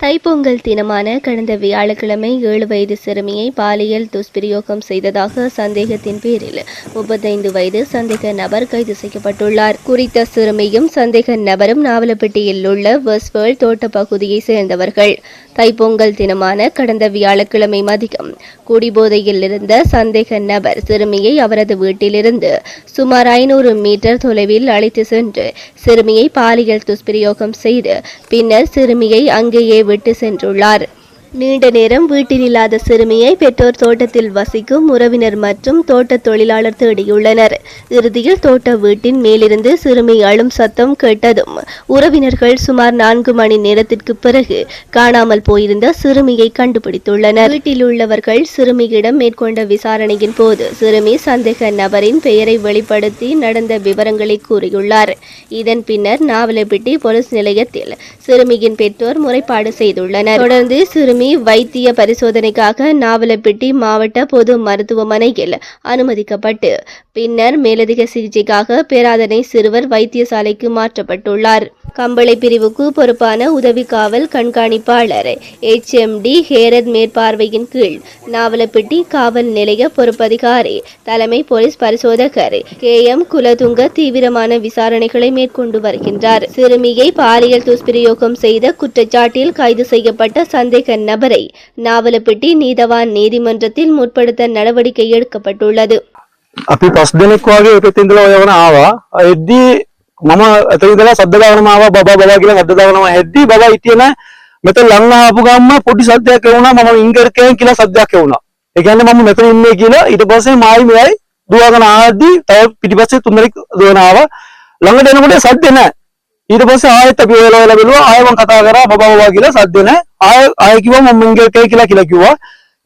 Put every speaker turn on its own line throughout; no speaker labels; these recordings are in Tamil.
தைப்பொங்கல் தினமான கடந்த வியாழக்கிழமை ஏழு வயது சிறுமியை பாலியல் துஷ்பிரயோகம் செய்ததாக சந்தேகத்தின் பேரில் முப்பத்தைந்து வயது சந்தேக நபர் கைது செய்யப்பட்டுள்ளார். குறித்த சிறுமியும் சந்தேக நபரும் நாவலப்பட்டியில் உள்ள வெஸ்வேல் தோட்ட பகுதியைச் சேர்ந்தவர்கள். தைப்பொங்கல் தினமான கடந்த வியாழக்கிழமை மதியம் குடிபோதையில் இருந்த சந்தேக நபர் சிறுமியை அவரது வீட்டிலிருந்து சுமார் ஐநூறு மீட்டர் தொலைவில் அழைத்து சென்று சிறுமியை பாலியல் துஷ்பிரயோகம் செய்து பின்னர் சிறுமியை அங்கேயே விட்டு சென்றுள்ளார். நீண்ட நேரம் வீட்டில் இல்லாத சிறுமியை பெற்றோர் தோட்டத்தில் வசிக்கும் உறவினர் மற்றும் தோட்ட தொழிலாளர் தேடியுள்ளனர். இறுதியில் தோட்ட வீட்டின் மேலிருந்து சிறுமி அழும் சத்தம் கேட்டதும் உறவினர்கள் சுமார் நான்கு மணி நேரத்திற்கு பிறகு காணாமல் போயிருந்த சிறுமியை கண்டுபிடித்துள்ளனர். வீட்டில் உள்ளவர்கள் சிறுமியிடம் மேற்கொண்ட விசாரணையின் போது சிறுமி சந்தேக நபரின் பெயரை வெளிப்படுத்தி நடந்த விவரங்களை கூறியுள்ளார். இதன் பின்னர் நாவலப்பிட்டி போலீஸ் நிலையத்தில் சிறுமியின் பெற்றோர் முறைப்பாடு செய்துள்ளனர். தொடர்ந்து சிறுமி வைத்திய பரிசோதனைக்காக நாவலப்பிட்டி மாவட்ட பொது மருத்துவமனையில் அனுமதிக்கப்பட்டு பின்னர் மேலதிக சிகிச்சைக்காக பேராதனை சிறுவர் வைத்தியசாலைக்கு மாற்றப்பட்டுள்ளார். கம்பளை பிரிவுக்கு பொறுப்பான உதவி காவல் கண்காணிப்பாளர் எச் எம் டி ஹேரத் மேற்பார்வையின் கீழ் நாவலப்பிட்டி காவல் நிலைய பொறுப்பதிகாரி தலைமை போலீஸ் பரிசோதகர் கே எம் குலதுங்க தீவிரமான விசாரணைகளை மேற்கொண்டு வருகின்றார். சிறுமியை பாலியல் துஷ்பிரயோகம் செய்த குற்றச்சாட்டில் கைது செய்யப்பட்ட சந்தேக நபரை நாவலப்பிட்டி நீதவான் நீதிமன்றத்தில் முற்படுத்த நடவடிக்கை எடுக்கப்பட்டுள்ளது
අපි පස් දෙනෙක් වගේ එකත් ඉඳලා ඔය වන ආවා එද්දී මම එතන ඉඳලා සද්ද ගානම ආවා බබා බබා කියලා සද්ද ගානම එද්දී බබා හිටියේ නෑ මෙතන ලං ආපු ගම්ම පොඩි සද්දයක් එවුණා මම ඉංගරකයෙන් කියලා සද්දයක් එවුණා ඒ කියන්නේ මම මෙතන ඉන්නේ කියලා ඊට පස්සේ මායි මෙයයි දුවගෙන ආද්දී තව පිටිපස්සේ තුන්දෙනෙක් දුවන ආවා ළඟට එනකොට සද්ද නෑ ඊට පස්සේ ආයෙත් අපි ඔයලා ඔයලා බැලුවා ආයෙ මම කතා කරා බබා බබා කියලා සද්ද නෑ. ආයෙ ආයෙ කිව්වා මම ඉංගරකේ කියලා කියලා කිව්වා.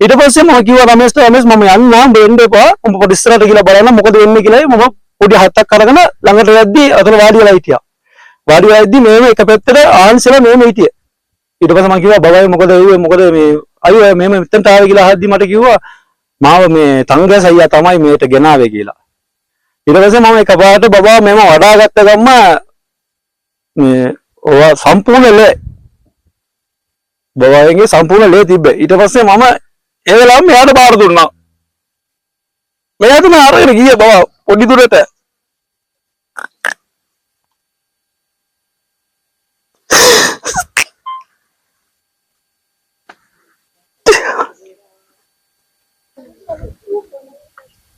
ඊට පස්සේ මම කිව්වා රමේෂ්ට රමේෂ් මම යන්න වෙන්න එපා. උඹ පොඩි ඉස්සරහට ගිහලා බලන්න මොකද වෙන්නේ කියලා. මම පොඩි හත්තක් අරගෙන ළඟට යද්දි අතන වාඩි වෙලා හිටියා. වාඩි වෙලා ඉද්දි මේව එක පැත්තට ආන්සලා මේව හිටියේ. ඊට පස්සේ මම කිව්වා බබායි මොකද එව්වේ මොකද මේ අයියෝ මේම මෙතනට ආවේ කියලා අහද්දි මට කිව්වා මාව මේ තංගස් අයියා තමයි මේට ගෙනාවේ කියලා. ඊට පස්සේ මම එකපාරට බබා මේව වඩාගත්ත ගම්ම මේ ඔවා සම්පූර්ණ ලේ බබාගෙන් සම්පූර්ණ ලේ තිබ්බේ. ඊට පස්සේ මම ඒ වෙලාවෙම මෙයාට බාර දුන්නා. මෙයා තමයි අරගෙන ගියේ බබා පොඩි දුරට.